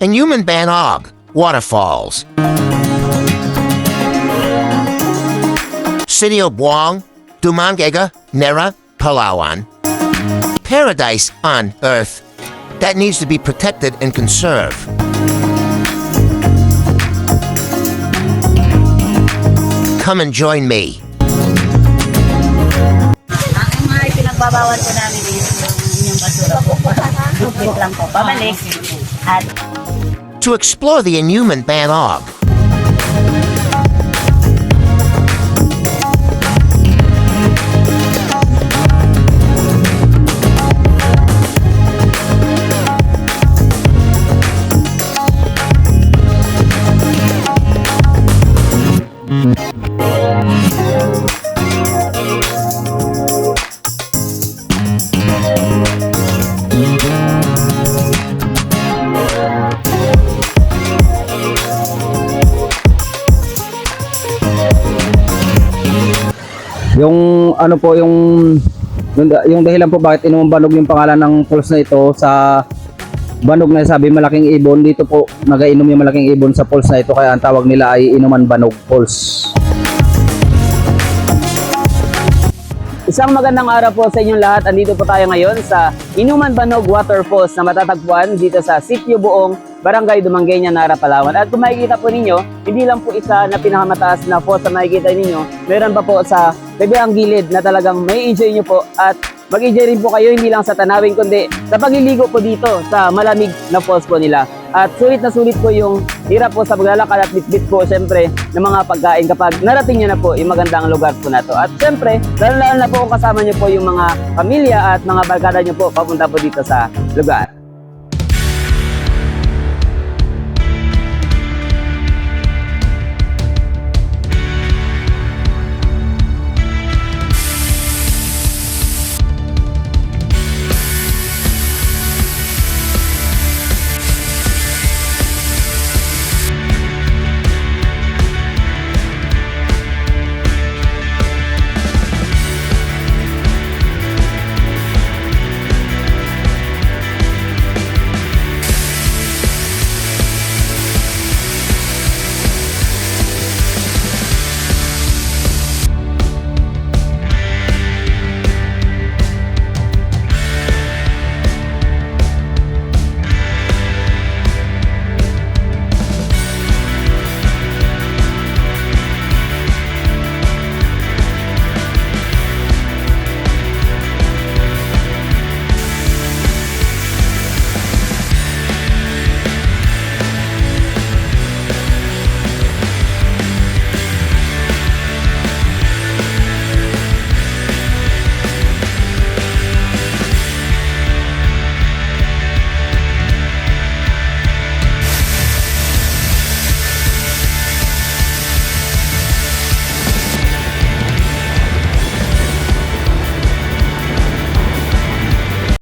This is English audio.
Inuman Banog, Waterfalls. City of Buang, Dumangega, Nera, Palawan. Paradise on Earth that needs to be protected and conserved. Come and join me. Ang mga ipinagbabawal po namin yung basura po. Lang po, pabalik. To explore the Inuman Banog. Yung ano po yung yung, dahilan po bakit inuumbanog yung pangalan ng falls na ito sa banog na sabi malaking ibon dito po nagainom yung malaking ibon sa falls na ito kaya ang tawag nila ay Inuman Banog Falls. Isang magandang araw po sa inyong lahat. Andito po tayo ngayon sa Inuman Banog Waterfalls na matatagpuan dito sa Sitio Buong, Barangay Dumangueña, Nara, Palawan. At kung makikita po ninyo, hindi lang po isa na pinakamataas na falls na makikita ninyo. Meron pa po sa kabilang gilid na talagang may enjoy nyo po at mag-enjoy rin po kayo hindi lang sa tanawin kundi sa pagliligo po dito sa malamig na falls po nila. At sulit na sulit po yung hirap po sa paglalakad at bitbit po syempre ng mga pagkain kapag narating nyo na po yung magandang lugar po na to. At syempre, lalo na po kung kasama nyo po yung mga pamilya at mga barkada nyo po papunta po dito sa lugar.